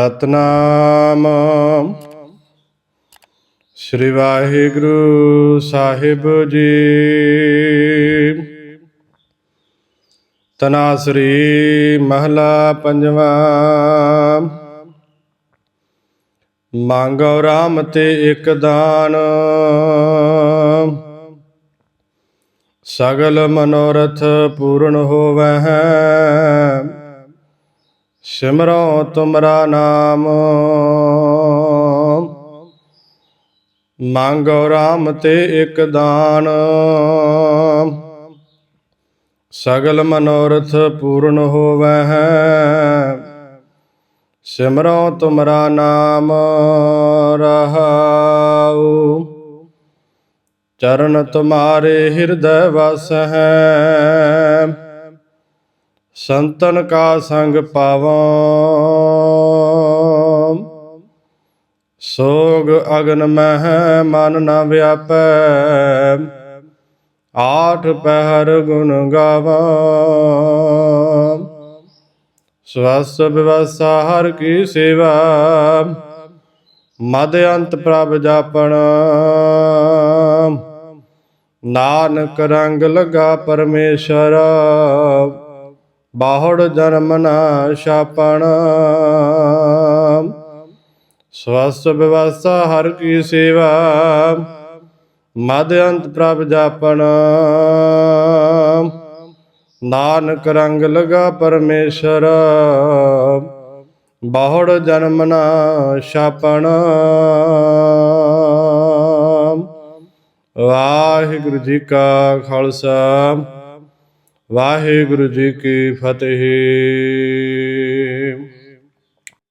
ਸਤਨਾਮ। ਸ੍ਰੀ ਵਾਹਿਗੁਰੂ ਸਾਹਿਬ ਜੀ। ਤਨਾਸਰੀ ਮਹਲਾ ਪੰਜਵਾ। ਮੰਗੋ ਰਾਮ ਤੇ ਇੱਕ ਦਾਨ। ਸਗਲ ਮਨੋਰਥ ਪੂਰਨ ਹੋਵੈ ਸਿਮਰੋ ਤੁਮਰਾ ਨਾਮ। ਮੰਗੋ ਰਾਮ ਤੇ ਇਕ ਦਾਨ। ਸਗਲ ਮਨੋਰਥ ਪੂਰਨ ਹੋਵੈ। ਸਿਮਰੋ ਤੁਮਰਾ ਨਾਮ ਰਹਾਉ। ਚਰਨ ਤੁਮਾਰੇ ਹਿਰਦੈ ਵਸ ਹੈ ਸੰਤਨ ਕਾ ਸੰਗ ਪਾਵਾਂ। ਸੋਗ ਅਗਨ ਮਹਿ ਮਨ ਨ ਵਿਆਪੈ। ਆਠ ਪਹਿਰ ਗੁਣ ਗਾਵਾਂ। ਸਵਸ ਵਿਵਸਾ ਹਰ ਕੀ ਸੇਵਾ। ਮਦ ਅੰਤ ਪ੍ਰਭ ਜਾਪਣ। ਨਾਨਕ ਰੰਗ ਲਗਾ ਪਰਮੇਸ਼ਰ। ਬਾਹੜ ਜਨਮ ਨਾ ਛਾਪਣ। ਸਵਸ ਵਿਵਸਾ ਹਰ ਕੀ ਸੇਵਾ। ਮਦ ਅੰਤ ਪ੍ਰਭ ਜਾਪਣ। ਨਾਨਕ ਰੰਗ ਲਗਾ ਪਰਮੇਸ਼ਰ। ਬਾਹੜ ਜਨਮ ਨਾ ਛਾਪਣ। ਵਾਹਿਗੁਰੂ ਜੀ ਕਾ ਖਾਲਸਾ। ਵਾਹਿਗੁਰੂ ਜੀ ਕੀ ਫਤਿਹ।